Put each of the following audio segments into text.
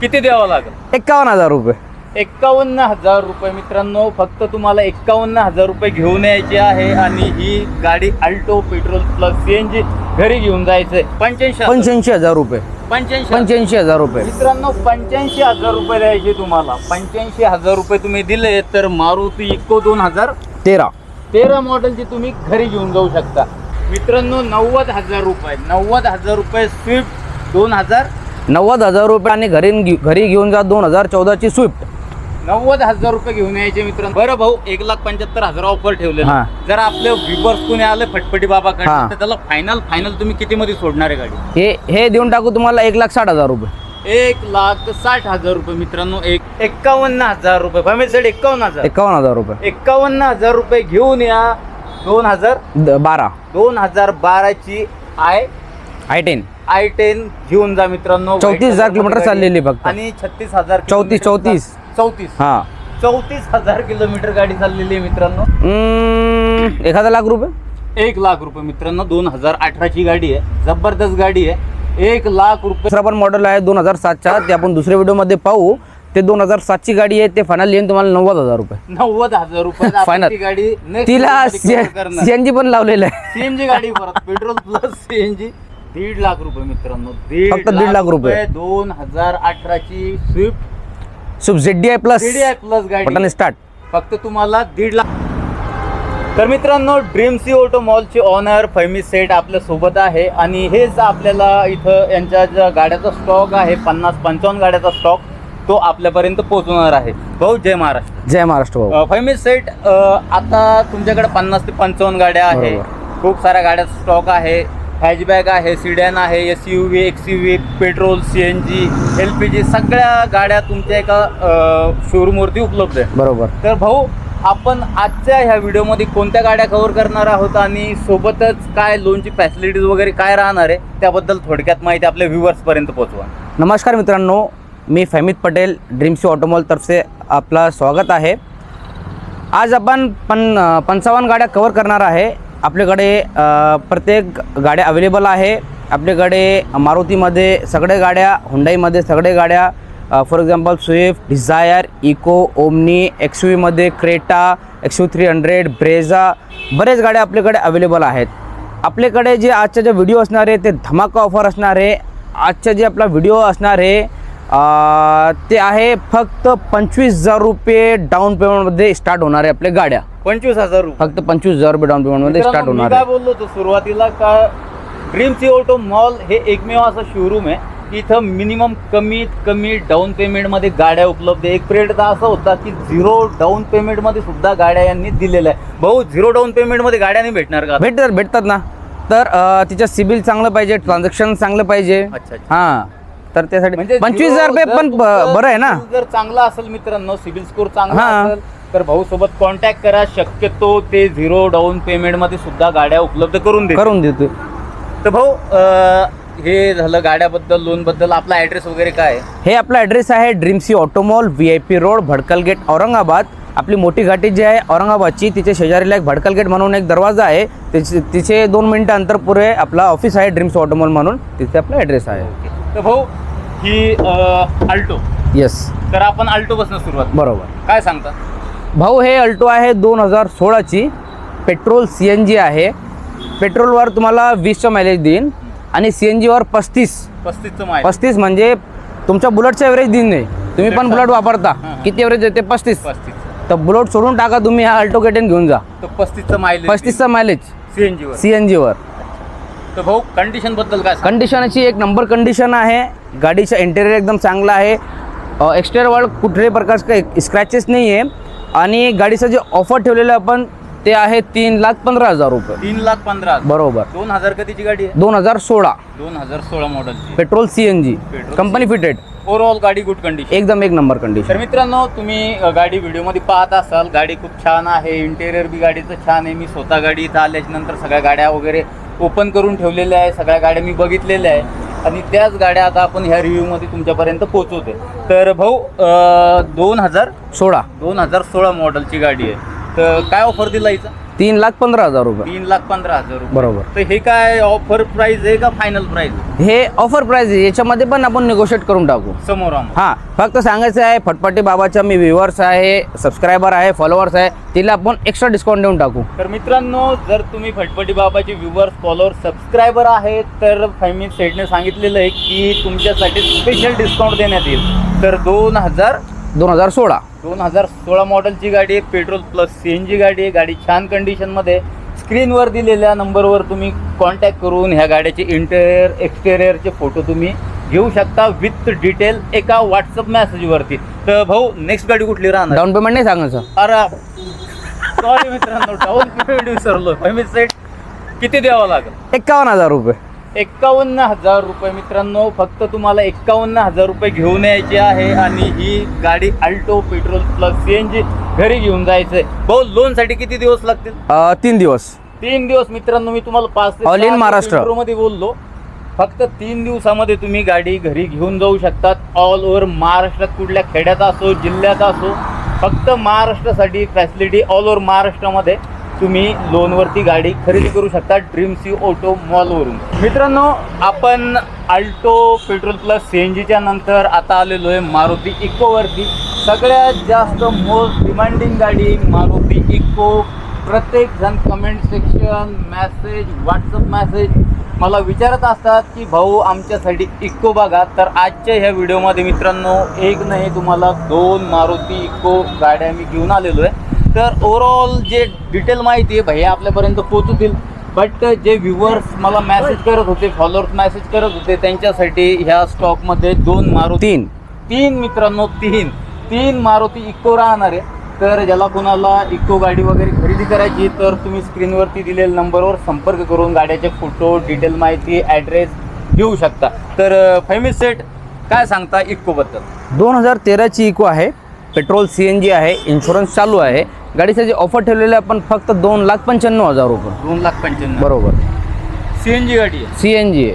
किती द्यावं लागेल? एक्कावन्न हजार रुपये. एक्कावन्न हजार रुपये. मित्रांनो फक्त तुम्हाला एक्कावन्न हजार रुपये घेऊन यायचे आहे आणि ही गाडी Alto petrol plus C N G घरी घेऊन जायचंय. पंच्याऐंशी. पंच्याऐंशी हजार रुपये. पंच्याऐंशी पंच्याऐंशी हजार रुपये. मित्रांनो पंच्याऐंशी हजार रुपये द्यायचे तुम्हाला. पंच्याऐंशी हजार रुपये तुम्ही दिले तर मारुती इको दोन हजार तेरा. तेरा मॉडेलची तुम्ही घरी घेऊन जाऊ शकता. मित्रांनो नव्वद हजार रुपये. नव्वद हजार रुपये स्विफ्ट दोन हजार नव्वद हजार रुपये आणि घरी घरी घेऊन जा दोन हजार चौदाची स्विफ्ट. नव्वद हजार रुपये घेऊन यायचे मित्रांनो. बरं भाऊ एक लाख पंच्याहत्तर हजार ऑफर ठेवले हा. जर आपले व्ह्युअर्स कोणी आले फटफटी बाबाकडे हा. तर त्याला फायनल फायनल तुम्ही किती मध्ये सोडणार आहे गाडी? हे हे देऊन टाकू तुम्हाला एक लाख साठ हजार रुपये. एक लाख साठ हजार रुपये मित्रांनो एक एक्कावन्न हजार रुपये. फॅमिली साईड एक्कावन्न हजार. एकावन्न हजार रुपये. एक्कावन्न हजार रुपये घेऊन या दोन हजार द- बारा. दोन हजार बाराची I I ten. I ten घेऊन जा मित्रांनो. 34,000 किलोमीटर चाललेली फक्त. आणि छत्तीस हजार चौतीस, चौतीस. चौतीस. हां. चौतीस हजार किलोमीटर गाडी चाललेली आहे मित्रांनो. एखादा लाख रुपये? एक लाख रुपये मित्रांनो. दोन हजार अठराची गाडी आहे. जबरदस्त गाडी आहे. एक लाख रुपये दुसरा पण मॉडेल आहे दोन हजार सातच्या. ते आपण दुसऱ्या व्हिडिओमध्ये पाहू. ते दोन हजार सातची गाडी आहे. ते फायनल येईन तुम्हाला नव्वद हजार रुपये. नव्वद हजार रुपये. ती गाडी तिला सीएनजी पण लावलेलं आहे. सीएनजी गाडी परत. पेट्रोल प्लस सीएनजी दीड लाख रुपये मित्रांनो दीड फक्त दीड लाख रुपये. दोन हजार अठराची Swift Swift Z D I plus I plus button गाडी. स्टार्ट फक्त तुम्हाला दीड लाख तर मित्रांनो ड्रीम सी ऑटो मॉलचे ऑनर फैमी सेट आपल्यासोबत आहे. आणि हेच आपल्याला इथं यांच्या ज्या गाड्याचा स्टॉक आहे पन्नास पंचावन्न गाड्याचा स्टॉक तो आपल्यापर्यंत पोहोचवणार आहे. भाऊ जय महाराष्ट्र. जय महाराष्ट्र भाऊ. अ, फैमी सेट अ, आता तुमच्याकडे पन्नास ते पंचावन्न गाड्या आहे बरोबर. खूप साऱ्या गाड्याचा स्टॉक आहे. हॅचबॅग आहे सिडॅन आहे S U V X U V petrol C N G L P G सगळ्या गाड्या तुमच्या एका शोरूमवरती उपलब्ध आहे बरोबर. तर भाऊ आपण आजच्या ह्या व्हिडिओमध्ये कोणत्या गाड्या कव्हर करणार आहोत आणि सोबतच काय लोनची फॅसिलिटीज वगैरे काय राहणार आहे त्याबद्दल थोडक्यात माहिती आपल्या व्ह्युअर्सपर्यंत पोहोचवा. नमस्कार मित्रांनो मी फैमित पटेल ड्रीमसी ऑटोमॉल तर्फे आपला स्वागत आहे. आज आपण पन पंचावन्न गाड्या कवर करणार आहे. आपल्याकडे प्रत्येक गाड्या अवेलेबल आहे. आपल्याकडे मारुतीमध्ये सगळ्या गाड्या हुंडाईमध्ये सगळ्या गाड्या for example Swift Dzire Eeco Omni एक्समध्ये Creta X three hundred Brezza बरेच गाड्या आपल्याकडे अवेलेबल आहेत. आपल्याकडे जे आजच्या जे व्हिडिओ असणार आहे ते धमाका ऑफर असणार आहे. आजचा जे आपला व्हिडिओ असणार आहे ते आहे फक्त पंचवीस हजार रुपये डाऊन पेमेंटमध्ये स्टार्ट होणार आहे आपल्या गाड्या. पंचवीस हजार रुपये. फक्त पंचवीस हजार रुपये डाऊन पेमेंटमध्ये स्टार्ट मित्रांनो, मी होणार काय आहे. बोललो होतो सुरुवातीला का ड्रीम सी ऑटो मॉल हे एकमेव असं शोरूम आहे. की इथं मिनिमम कमीत कमी डाऊन पेमेंटमध्ये गाड्या उपलब्ध आहे एक पिरियड तर असा होता की झिरो डाऊन पेमेंटमध्ये सुद्धा गाड्या यांनी दिलेल्या आहे भाऊ झिरो डाऊन पेमेंटमध्ये गाड्या नाही भेटणार का भेटतात भेटतात ना. तर अं, तिचं सिबिल चांगलं पाहिजे ट्रान्झॅक्शन चांगलं पाहिजे. अच्छा अच्छा. हां. तर त्यासाठी म्हणजे पंचवीस हजार रुपये पण ब- बरं आहे ना. जर चांगला असेल मित्रांनो सिबिल स्कोर चांगला हा. असेल तर भाऊ सोबत कॉन्टॅक्ट करा. शक्यतो ते झिरो डाऊन पेमेंटमध्ये सुद्धा गाड्या उपलब्ध करून दे करून देतो तर भाऊ अं, हे झालं गाड्याबद्दल लोनबद्दल आपला ऍड्रेस वगैरे काय आहे? हे आपला ॲड्रेस आहे dream C auto mall V I P road Bhadkal gate Aurangabad. आपली मोठी घाटी जी आहे औरंगाबादची तिच्या शेजारीला एक भडकल गेट म्हणून एक दरवाजा आहे. तिचे तिचे दोन मिनटं अंतर पुरे आपला ऑफिस आहे ड्रीम्स ऑटोमॉल म्हणून. तिथे आपला ॲड्रेस आहे. तर भाऊ ही अल्टो येस तर आपण अल्टो पासून सुरुवात बरोबर. काय सांगता? भाऊ हे अल्टो आहे दोन हजार सोळाची. पेट्रोल सी एन जी आहे. पेट्रोलवर तुम्हाला वीसचं मायलेज देईन आणि सी एन जीवर पस्तीस. पस्तीसचं पस्तीस म्हणजे तुमच्या बुलेटचं ॲव्हरेज देईन नाही तुम्ही पण बुलेट वापरता. किती ॲव्हरेज देते? पस्तीस. तर बुलेट सोडून टाका तुम्ही हा अल्टो केटेन घेऊन जा. पस्तीसचं माहिती पस्तीसचा मायलेज सीएनजी वर सी एन जीवर. तर भाऊ कंडिशनबद्दल काय? कंडिशनची एक नंबर कंडिशन आहे. गाडीचा इंटेरियर एकदम चांगला आहे. एक्सटेरियरवर कुठल्याही प्रकारचं काही स्क्रॅचेस नाही आहे आणि गाडीचं जे ऑफर ठेवलेलं आहे आपण ते आहे तीन लाख पंधरा हजार रुपये. तीन लाख पंधरा. बरोबर. दोन हजार कधीची गाडी आहे? दोन हजार सोळा. दोन हजार सोळा मॉडेलची petrol C N G petrol company fitted overall गाडी गुड कंडिशन एकदम एक नंबर तर कंडिशन मित्रांनो तुम्ही गाडी व्हिडिओमध्ये पाहत असाल गाडी खूप छान आहे इंटेरियर बी गाडीचं छान आहे. मी स्वतः गाडी इथं आल्याच्यानंतर सगळ्या गाड्या वगैरे ओपन करून ठेवलेल्या आहे सगळ्या गाड्या मी बघितलेल्या आहे. आणि त्याच गाड्या आता आपण ह्या रिव्ह्यूमध्ये तुमच्यापर्यंत पोहोचवते तर भाऊ दोन हजार सोळा दोन हजार सोळा मॉडेलची गाडी आहे. तर काय ऑफर दिला हिचा? तीन लाख पंधरा हजार रुपये. तीन लाख पंधरा हजार रुपये. बरोबर. तर हे काय ऑफर प्राइस आहे का फायनल प्राइस हे ऑफर प्राइस आहे. याच्यामध्ये पण आपण निगोशिएट करून टाकू. समोर आम हां फक्त सांगायचं आहे फटफटी बाबाच्या मी व्ह्युअर्स आहे सबस्क्रायबर आहे फॉलोअर्स आहे तिला आपण एक्स्ट्रा डिस्काउंट देऊन टाकू. तर मित्रांनो जर तुम्ही फटफटी बाबाचे व्ह्युअर्स फॉलोअर सबस्क्रायबर आहेत तर फॅमिली सेटने सांगितलेलं आहे की तुमच्यासाठी स्पेशल डिस्काउंट देण्यात येईल. तर दोन हजार दोन हजार सोळा. दोन हजार सोळा मॉडेलची गाडी आहे petrol plus C N G गाडी आहे गाडी छान कंडिशनमध्ये स्क्रीनवर दिलेल्या नंबरवर तुम्ही कॉन्टॅक्ट करून ह्या गाड्याचे इंटेरियर एक्सटेरियरचे फोटो तुम्ही घेऊ शकता विथ डिटेल एका व्हॉट्सअप मेसेजवरती तर भाऊ नेक्स्ट गाडी कुठली राहणार? डाऊन पेमेंट नाही सांगायचं. अरे सॉरी मित्रांनो डाऊन पेमेंट विसरलो फॅमिली सेट किती द्यावं लागेल? एक्कावन्न हजार रुपये. एक्कावन्न हजार रुपये. मित्रांनो फक्त तुम्हाला एक्कावन्न हजार रुपये घेऊन यायचे आहे आणि ही गाडी Alto petrol plus C N G घरी घेऊन जायचंय. भाऊ लोनसाठी किती दिवस लागतील? अं, तीन दिवस. तीन दिवस मित्रांनो मी तुम्हाला पाच ते All in सहा महाराष्ट्र. मध्ये बोललो. फक्त तीन दिवसामध्ये तुम्ही गाडी घरी घेऊन जाऊ शकतात. ऑल ओव्हर महाराष्ट्रात कुठल्या खेड्यात असो जिल्ह्यात असो फक्त महाराष्ट्रासाठी फॅसिलिटी ऑल ओव्हर महाराष्ट्रामध्ये. तुम्ही लोनवरती गाडी खरेदी करू शकता ड्रीम सी ऑटो मॉलवरून. मित्रांनो आपण Alto petrol plus C N जीच्या नंतर आता आलेलो आहे मारुती इकोवरती. सगळ्यात जास्त मोस्ट डिमांडिंग गाडी मारुती इको. प्रत्येक जण comment section message WhatsApp message मला विचारत असतात की भाऊ आमच्यासाठी इको बघा. तर आजच्या ह्या व्हिडिओमध्ये मित्रांनो एक नाही तुम्हाला दोन मारुती इको गाड्या मी घेऊन आलेलो आहे. तर ओव्हरऑल जे डिटेल माहिती आहे भैया आपल्यापर्यंत पोहोचतील. बट जे व्ह्युअर्स मला मेसेज करत होते फॉलोअर्स मेसेज करत होते त्यांच्यासाठी ह्या स्टॉकमध्ये दोन मारुती तीन. तीन मित्रांनो तीन. तीन मारुती इको राहणार आहे. तर ज्याला कोणाला इको गाडी वगैरे खरेदी करायची तर तुम्ही स्क्रीनवरती दिलेल्या नंबरवर संपर्क करून गाड्याचे फोटो डिटेल माहिती ॲड्रेस घेऊ शकता. तर फॅमिली सेट काय सांगता इकोबद्दल दोन हजार तेराची इको आहे. पेट्रोल सी एन जी आहे. इन्शुरन्स चालू आहे. गाडीचं जे ऑफर ठेवलेलं आहे आपण फक्त दोन लाख पंच्याण्णव हजार रुपये. दोन लाख पंच्याण्णव. बरोबर. सी एन जी गाडी आहे. सी एन जी आहे.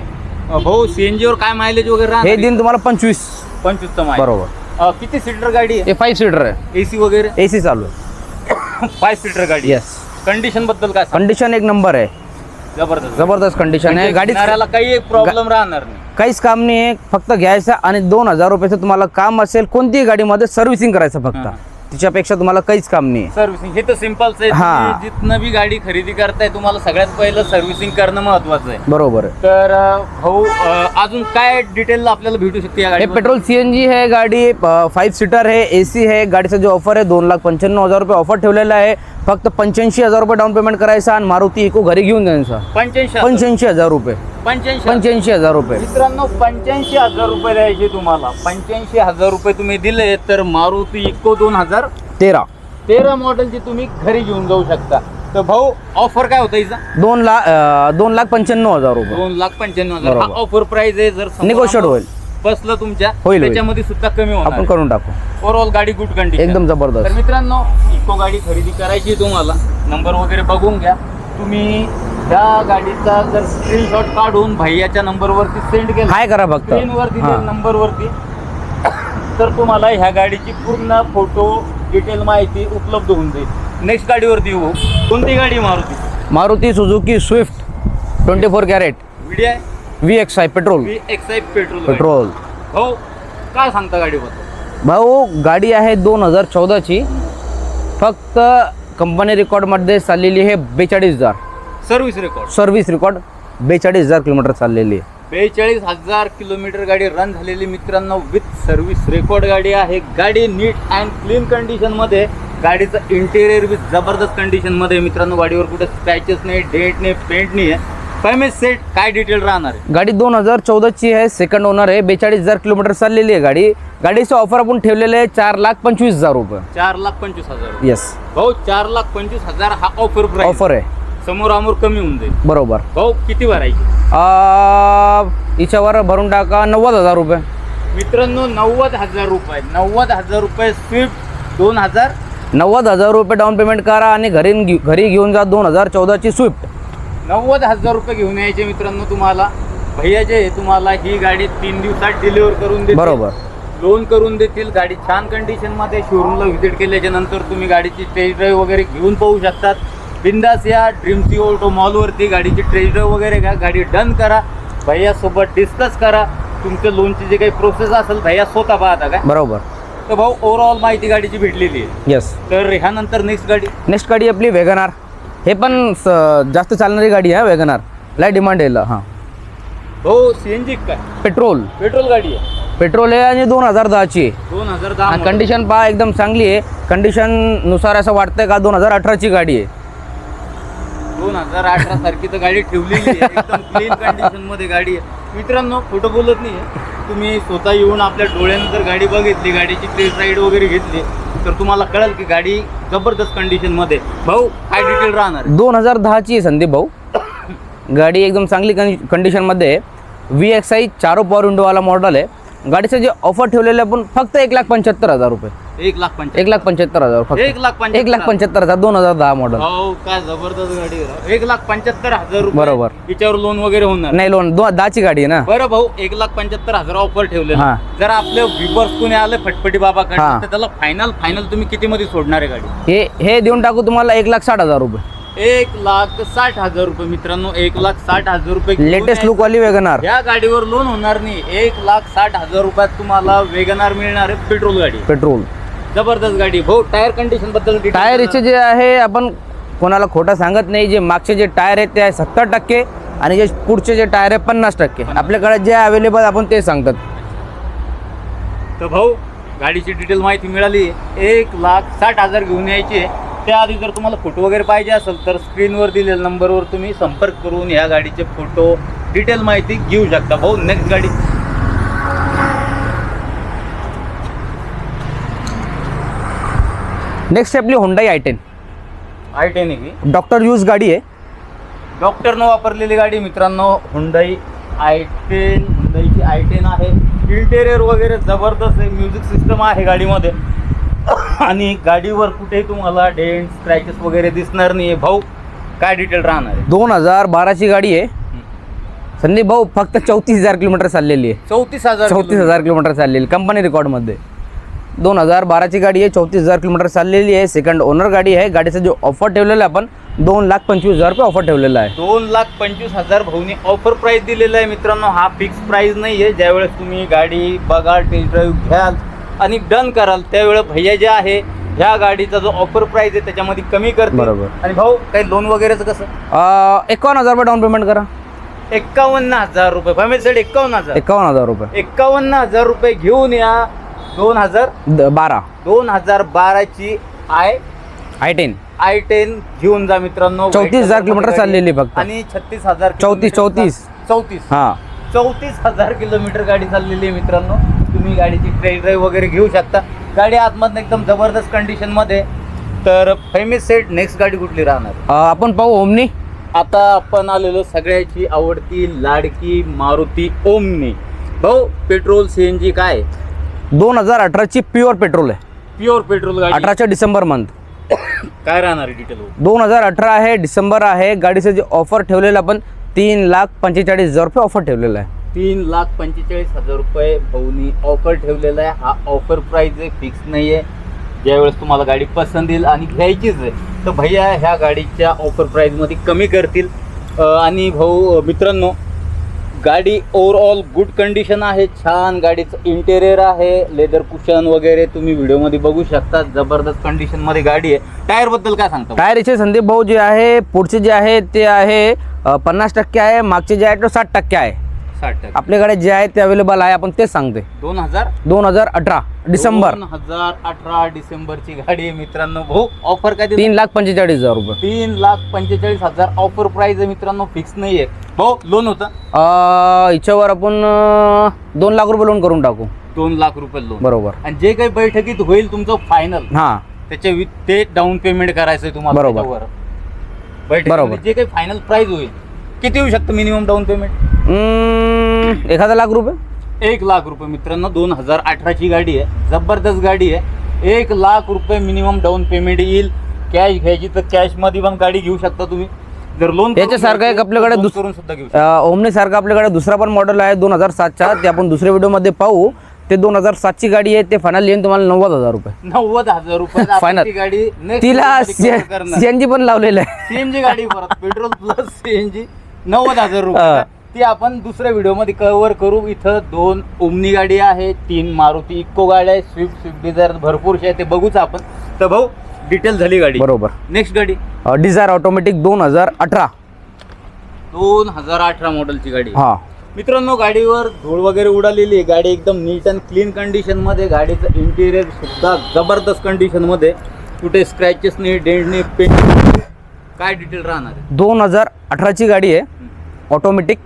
अं, भाऊ सी एन जीवर काय मायलेज वगैरे हे दिन तुम्हाला पंचवीस. पंचवीसचं माहिती बरोबर. किती सीटर गाडी हे फाईव्ह सीटर आहे. आहे ए सी वगैरे? ए सी चालू आहे. फाय सीटर गाडी येस कंडिशनबद्दल काय सांग कंडिशन एक नंबर आहे. जबरदस्त. जबरदस्त कंडिशन आहे. म्हणजे गाडी घेणाऱ्याला काही एक प्रॉब्लेम राहणार नाही. काहीच काम नाही आहे. फक्त घ्यायचं आणि दोन हजार रुपयाचं तुम्हाला काम असेल कोणतीही गाडीमध्ये सर्व्हिसिंग करायचं फक्त. तिच्यापेक्षा तुम्हाला काहीच काम नाही सर्व्हिसिंग हे तर सिम्पलच आहे. हा. तुम्ही जिथनं बी गाडी खरेदी करताय तुम्हाला सगळ्यात पहिलं सर्व्हिसिंग करणं महत्वाचं आहे. बरोबर आहे. तर अं, भाऊ अं, अजून काय डिटेल आपल्याला भेटू शकते या हे गाडी पेट्रोल सी एन जी है गाडी फाईव्ह सीटर है ए सी है गाडीचा जो ऑफर आहे दोन लाख पंच्याण्णव हजार रुपये ऑफर ठेवलेला आहे. फक्त पंच्याऐंशी हजार रुपये डाऊन पेमेंट करायचा आणि मारुती इको घरी घेऊन जायचा पंच्याऐंशी पंच्याऐंशी हजार रुपये. पंच्याऐंशी पंच्याऐंशी हजार रुपये. मित्रांनो पंच्याऐंशी हजार रुपये द्यायचे तुम्हाला. पंच्याऐंशी हजार रुपये तुम्ही दिले तर मारुती इको दोन हजार तेरा. तेरा मॉडेलची तुम्ही घरी घेऊन जाऊ शकता. तर भाऊ ऑफर काय होता हिचा? दोन लाख दोन लाख पंच्याण्णव हजार रुपये. दोन लाख पंच्याण्णव हजार. हा बरोबर. ऑफर प्राइस आहे जर समोर आम्हाला होईल. बसलं तुमच्या होईल. त्याच्यामध्ये सुद्धा कमी होणार आपण करून टाकू. ओव्हरऑल गाडी गुड कंडिशन एकदम तर जबरदस्त मित्रांनो इको गाडी खरेदी करायची आहे तुम्हाला. नंबर वगैरे बघून घ्या. तुम्ही त्या गाडीचा जर स्क्रीनशॉट काढून भैयाच्या नंबरवरती सेंड केला. काय करा फक्त. स्क्रीनवर दिलेल्या हां. नंबरवरती तर तुम्हाला ह्या गाडीची पूर्ण फोटो डिटेल माहिती उपलब्ध होऊन जाईल. नेक्स्ट गाडीवरती येऊ. कोणती गाडी Maruti? Maruti Suzuki Swift twenty four carat V X I petrol V X I petrol petrol हो काय सांगता गाडीबद्दल? भाऊ गाडी आहे दोन हजार चौदाची. फक्त कंपनी रेकॉर्डमध्ये चाललेली आहे बेचाळीस हजार. सर्व्हिस रेकॉर्ड सर्व्हिस रेकॉर्ड बेचाळीस हजार किलोमीटर चाललेली आहे. बेचाळीस हजार किलोमीटर गाडी रन झालेली मित्रांनो विथ सर्व्हिस रेकॉर्ड गाडी आहे. गाडी नीट अँड क्लीन कंडिशनमध्ये गाडीचं इंटेरियर विथ जबरदस्त कंडिशनमध्ये मित्रांनो गाडीवर कुठे स्क्रॅचेस नाही डेंट नाही पेंट नाही आहे. पेमेंट सेट काय डिटेल राहणार आहे? गाडी दोन हजार चौदाची आहे सेकंड ओनर आहे. बेचाळीस हजार किलोमीटर चाललेली आहे गाडी. गाडीचं ऑफर आपण ठेवलेलं आहे चार लाख पंचवीस हजार रुपये. चार लाख पंचवीस हजार. येस भाऊ चार लाख पंचवीस हजार हा ऑफर ऑफर आहे. समोर आमोर कमी होऊन जाईल. बरोबर. भाऊ किती भरायची? आ, हिच्यावर भरून टाका नव्वद हजार रुपये. मित्रांनो नव्वद हजार रुपये. नव्वद हजार रुपये स्विफ्ट दोन हजार. नव्वद हजार रुपये डाऊन पेमेंट करा आणि घरी घे- घरी घेऊन जा दोन हजार चौदाची स्विफ्ट. नव्वद हजार रुपये घेऊन यायचे मित्रांनो तुम्हाला. भैया जे आहे, तुम्हाला ही गाडी तीन दिवसात डिलिव्हर करून देतील. बरोबर. लोन करून देतील. गाडी छान कंडिशनमध्ये शोरूमला व्हिजिट केल्याच्यानंतर तुम्ही गाडीची टेस्ट ड्राईव्ह वगैरे घेऊन पाहू शकतात. बिंदास या ड्रीम सी ऑटो मॉलवरती गाडीची ट्रेजर वगैरे घ्या. गाडी डन करा. भैयासोबत डिस्कस करा. तुमच्या लोनची जे काही प्रोसेस असेल भैया स्वतः पाहता का बरोबर. तर भाऊ ओव्हरऑल माहिती गाडीची भेटलेली आहे. येस तर ह्यानंतर नेक्स्ट गाडी. नेक्स्ट गाडी आपली वेगनार हे पण स- जास्त चालणारी गाडी आहे वेगनार लय डिमांड येईल हां. भाऊ सी एन जी काय? पेट्रोल पेट्रोल गाडी आहे. पेट्रोल आहे आणि दोन हजार दहाची आहे. दोन हजार दहा कंडिशन पहा एकदम चांगली आहे. कंडिशननुसार असं वाटतंय का दोन हजार अठराची गाडी आहे. दोन हजार अठरा सारखी तर गाडी ठेवलेली आहे. एकदम क्लीन मध्ये गाडी आहे. मित्रांनो फोटो बोलत नाही तुम्ही स्वतः येऊन आपल्या डोळ्यानं जर गाडी बघितली गाडीची टेस्ट राईड वगैरे घेतली तर तुम्हाला कळेल की गाडी जबरदस्त कंडिशनमध्ये भाऊ काय डिटेल राहणार दोन हजार दहाची आहे संदीप भाऊ. गाडी एकदम चांगली कंडिशन कंडिशनमध्ये आहे. व्ही एक्स आय चारो पॉवर विंडोवाला मॉडल आहे. गाडीचं जे ऑफर ठेवलेलं आहे पण फक्त एक लाख पंच्याहत्तर हजार रुपये. एक लाख पंचायत एक लाख पंच्याहत्तर हजार फक्त. एक लाख पंच्याहत्तर. एक लाख पंच्याहत्तर हजार दोन हजार दहा मॉडल भाऊ काय जबरदस्त गाडी आहे. राव. एक लाख पंच्याहत्तर हजार रुपये बरोबर. तिच्यावर लोन वगैरे होणार. नाही लोन दो दहाची गाडी आहे ना? बरं भाऊ एक लाख पंच्याहत्तर हजार ऑफर ठेवलेला. हा. जर आपले व्हिवर्स कोणी आले फटफटी हा. तर त्याला फायनल फायनल तुम्ही किती मध्ये सोडणार आहे गाडी? हे हे देऊन टाकू तुम्हाला एक लाख साठ हजार रुपये. एक लाख साठ हजार रुपये मित्रांनो एक लाख साठ हजार रुपये लेटेस्ट यायचं. लुकवाली वेगनार या गाडीवर लोन होणार नाही. एक लाख साठ हजार रुपयात तुम्हाला वेगनार मिळणार आहे पेट्रोल गाडी. पेट्रोल जबरदस्त गाडी. भाऊ टायर कंडिशनबद्दल detail टायर सांगा. इथे जे आहे आपण कोणाला खोटं सांगत नाही. जे मागचे जे टायर आहेत ते आहे सत्तर टक्के आणि जे पुढचे जे टायर आहे पन्नास टक्के. आपल्याकडे जे अवेलेबल आपण ते सांगतात. तर भाऊ गाडीची डिटेल माहिती मिळाली. एक लाख साठ हजार घेऊन यायचे. त्याआधी जर तुम्हाला फोटो वगैरे पाहिजे असेल तर स्क्रीनवर दिलेल्या नंबरवर तुम्ही संपर्क करून या गाडीचे फोटो डिटेल माहिती घेऊ शकता. भाऊ नेक्स्ट गाडी. नेक्स्ट आपली Hyundai I ten I ten आहे की? डॉक्टर यूज गाडी आहे. डॉक्टरनं वापरलेली गाडी मित्रांनो हुंडाई आय टेन हुंडाईची आय टेन आहे. इंटेरियर वगैरे जबरदस्त आहे. म्युझिक सिस्टम आहे गाडीमध्ये. आणि गाडीवर कुठेही तुम्हाला डेंट स्क्रॅचेस वगैरे दिसणार नाही भाऊ काय डिटेल राहणार आहे? दोन हजार बाराची गाडी आहे. संदीप भाऊ फक्त चौतीस हजार किलोमीटर चाललेली आहे. चौतीस हजार चौतीस हजार किलोमीटर. चाललेली कंपनी रेकॉर्डमध्ये दोन हजार बाराची गाडी आहे चौतीस हजार किलोमीटर चाललेली आहे. सेकंड ओनर गाडी आहे. गाडीचा जो ऑफर ठेवलेला आहे आपण दोन लाख पंचवीस हजार रुपये ऑफर ठेवलेला आहे. दोन लाख पंचवीस हजार भाऊनी ऑफर प्राइस दिलेला आहे मित्रांनो. हा फिक्स प्राइस नाही आहे ज्यावेळेस तुम्ही गाडी बघाल टेस्ट ड्राईव्ह घ्याल आणि डन कराल त्यावेळेस भैया जे आहे ह्या गाडीचा जो ऑफर प्राइस आहे त्याच्यामध्ये कमी करते बरोबर. आणि भाऊ काही लोन वगैरेचं कसं? अं, एकावन्न हजार रुपये डाऊन पेमेंट करा. एक्कावन्न हजार रुपये. फॅमिली साईड एक्कावन्न हजार. एकावन्न हजार रुपये. एक्कावन्न हजार रुपये घेऊन या दोन हजार द- बारा. दोन हजार बाराची I I ten. I ten घेऊन जा मित्रांनो. 34,000 किलोमीटर चाललेली फक्त. आणि छत्तीस हजार चौतीस, चौतीस. चौतीस. हां. चौतीस हजार किलोमीटर गाडी चाललेली आहे मित्रांनो. तुम्ही गाडीची ट्रेन ड्राईव्ह वगैरे घेऊ शकता. गाडी आतमधनं एकदम जबरदस्त कंडिशनमध्ये तर फेमिस सेट नेक्स्ट गाडी कुठली राहणार? आपण पाहू ओमनी. आता आपण आलेलो सगळ्याची आवडती लाडकी मारुती ओमनी. भाऊ पेट्रोल सी एन जी काय? दोन हजार अठराची प्युअर पेट्रोल आहे. प्युअर पेट्रोल गाडी. अठराच्या डिसेंबर मंथ काय राहणार डिटेल दोन हजार अठरा आहे डिसेंबर आहे. गाडीचं जे ऑफर ठेवलेलं आपण तीन लाख पंचेचाळीस हजार रुपये ऑफर ठेवलेलं आहे. तीन लाख पंचेचाळीस हजार रुपये भाऊनी ऑफर ठेवलेला आहे. हा ऑफर प्राईज आहे फिक्स नाही आहे ज्यावेळेस तुम्हाला गाडी पसंत येईल आणि घ्यायचीच आहे तर भैया ह्या गाडीच्या ऑफर प्राईजमध्ये कमी करतील. आणि भाऊ मित्रांनो गाडी ओवरऑल गुड कंडिशन आहे. छान गाडीचं इंटेरियर आहे. लेदर कुशन वगैरे तुम्ही व्हिडिओमध्ये बघू शकता. जबरदस्त कंडिशनमध्ये गाडी आहे. टायरबद्दल काय सांगता? टायरचे संदीप भाऊ जे आहे पुढचे जे आहे ते आहे पन्नास टक्के आहे. मागचे जे आहे तो साठ टक्के आहे. साठ आपल्याकडे जे आहे ते अवेलेबल आहे आपण तेच सांगते दोन हजार? दोन हजार अठरा डिसेंबर. दोन हजार अठरा डिसेंबरची गाडी आहे मित्रांनो. भाऊ ऑफर काय देतो? तीन लाख पंचेचाळीस हजार रुपये. तीन लाख पंचेचाळीस हजार. ऑफर प्राइस आहे मित्रांनो फिक्स नाहीये. भाऊ लोन होतं? अ, हिच्यावर आपण अ, दोन लाख रुपये लोन करून टाकू. दोन लाख रुपये लोन बरोबर. आणि जे काही बैठकीत होईल तुमचं फायनल हां. त्याच्या वि- ते डाऊन पेमेंट करायचंय तुम्हाला बरोबर. त्याच्यावर. बैठकीमध्ये बरोबर. जे काही फायनल प्राइस होईल किती येऊ शकतं मिनिमम डाऊन पेमेंट एखादा लाख रुपये? एक लाख रुपये मित्रांनो दोन हजार अठराची गाडी आहे. जबरदस्त गाडी आहे. एक लाख रुपये मिनिमम डाऊन पेमेंट येईल. कॅश घ्यायची तर कॅशमध्ये पण गाडी घेऊ शकता तुम्ही. जर लोन याच्यासारखं एक आपल्याकडे दुस- करून सुद्धा घेऊ शकता. ओमनीसारखं आपल्याकडे दुसरा पण मॉडेल आहे दोन हजार सातचा ते आपण दुसऱ्या व्हिडिओमध्ये पाहू. ते दोन हजार सातची गाडी आहे. ते फायनल येईन तुम्हाला नव्वद हजार रुपये. नव्वद हजार रुपये Final. गाडी तिला. सीएनजी पण लावलेलं आहे. सीएनजी गाडी परत पेट्रोल प्लस सीएनजी नव्वद हजार. रुपये. ती आपण दुसऱ्या व्हिडिओमध्ये कव्हर करू. इथं दोन ओमनी गाडी आहे तीन मारुती इको गाड्या आहे स्विफ्ट स्विफ्ट डिझायर भरपूर आहे ते बघूच आपण. तर भाऊ डिटेल झाली गाडी. बरोबर. नेक्स्ट गाडी. डिझायर ऑटोमॅटिक दोन हजार अठरा. दोन हजार अठरा मॉडेलची गाडी. हा. मित्रांनो गाडीवर धूळ वगैरे उडालेली आहे. गाडी एकदम नीट अँड क्लीन कंडिशनमध्ये. गाडीचं इंटिरियर सुद्धा जबरदस्त कंडिशनमध्ये. कुठे स्क्रॅचेस नाही डेंट नाही पेंट काय डिटेल राहणार आहे? दोन हजार अठराची गाडी आहे. ऑटोमॅटिक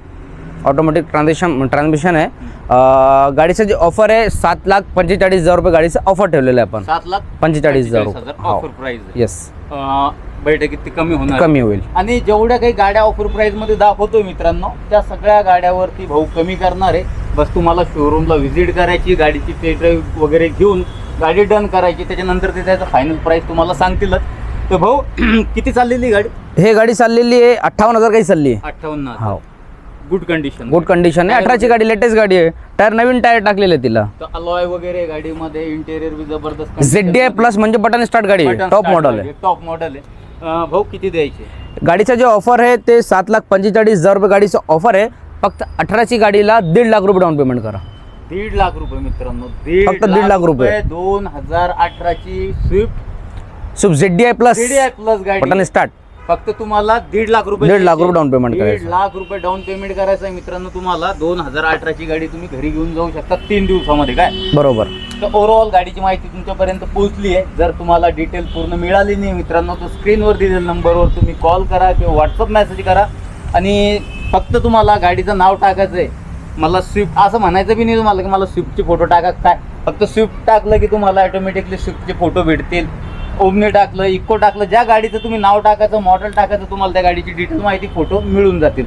ऑटोमॅटिक ट्रान्झेक्शन ट्रान्समिशन आहे. गाडीचं जे ऑफर आहे सात लाख पंचेचाळीस हजार रुपये गाडीचं ऑफर ठेवलेलं आहे आपण. सात लाख पंचेचाळीस हजार रुपये. ऑफर. प्राइस येस बैठकीत ती कमी होणार कमी होईल. आणि जेवढ्या काही गाड्या ऑफर प्राइसमध्ये दाखवतोय मित्रांनो त्या सगळ्या गाड्यावरती भाऊ कमी करणार आहे. बस तुम्हाला शोरूमला व्हिजिट करायची गाडीची टेस्ट ड्राईव्ह वगैरे घेऊन गाडी डन करायची त्याच्यानंतर ते त्याचं फायनल प्राइस तुम्हाला सांगतीलच. तर भाऊ किती चाललेली गाडी? हे गाडी चाललेली आहे अठ्ठावन्न हजार काही चालली आहे. अठ्ठावन्न हो. गुड कंडिशन गुड कंडिशन आहे. अठराची गाडी लेटेस्ट गाडी आहे. टायर नवीन टायर टाकलेले तिला. अलॉय वगैरे गाडीमध्ये इंटेरियर बी जबरदस्त झेड डी आय प्लस म्हणजे बटन स्टार्ट गाडी आहे. टॉप मॉडेल आहे. टॉप मॉडेल आहे. भाऊ किती द्यायचे? गाडीचा जे ऑफर आहे ते सात लाख पंचेचाळीस हजार रुपये गाडीचं ऑफर आहे. फक्त अठराची गाडीला दीड लाख रुपये डाऊन पेमेंट करा. दीड लाख रुपये मित्रांनो. फक्त दीड लाख रुपये. दोन हजार अठराची Swift Swift Z D I plus plus button गाडी. स्टार्ट फक्त तुम्हाला दीड लाख रुपये दीड लाख. रुपये down payment दीड करायचं. लाख रुपये डाऊन पेमेंट करायचं आहे मित्रांनो तुम्हाला. दोन हजार अठराची गाडी तुम्ही घरी घेऊन जाऊ शकता तीन दिवसामध्ये काय? बरोबर. तर ओव्हरऑल गाडीची माहिती तुमच्यापर्यंत पोहोचली आहे. जर तुम्हाला डिटेल पूर्ण मिळाली नाही मित्रांनो तर स्क्रीनवर दिलेल्या नंबरवर तुम्ही कॉल करा किंवा व्हॉट्सअप मेसेज करा. आणि फक्त तुम्हाला गाडीचं नाव टाकायचं आहे. मला स्विफ्ट असं म्हणायचं बी नाही तुम्हाला की मला स्विफ्टचे फोटो टाका. काय? फक्त स्विफ्ट टाकलं की तुम्हाला ऑटोमॅटिकली स्विफ्टचे फोटो भेटतील. ओमने टाकलं इको टाकलं ज्या गाडीचं तुम्ही नाव टाकायचं मॉडेल टाकायचं तुम्हाला त्या गाडीची डिटेल माहिती फोटो मिळून जातील.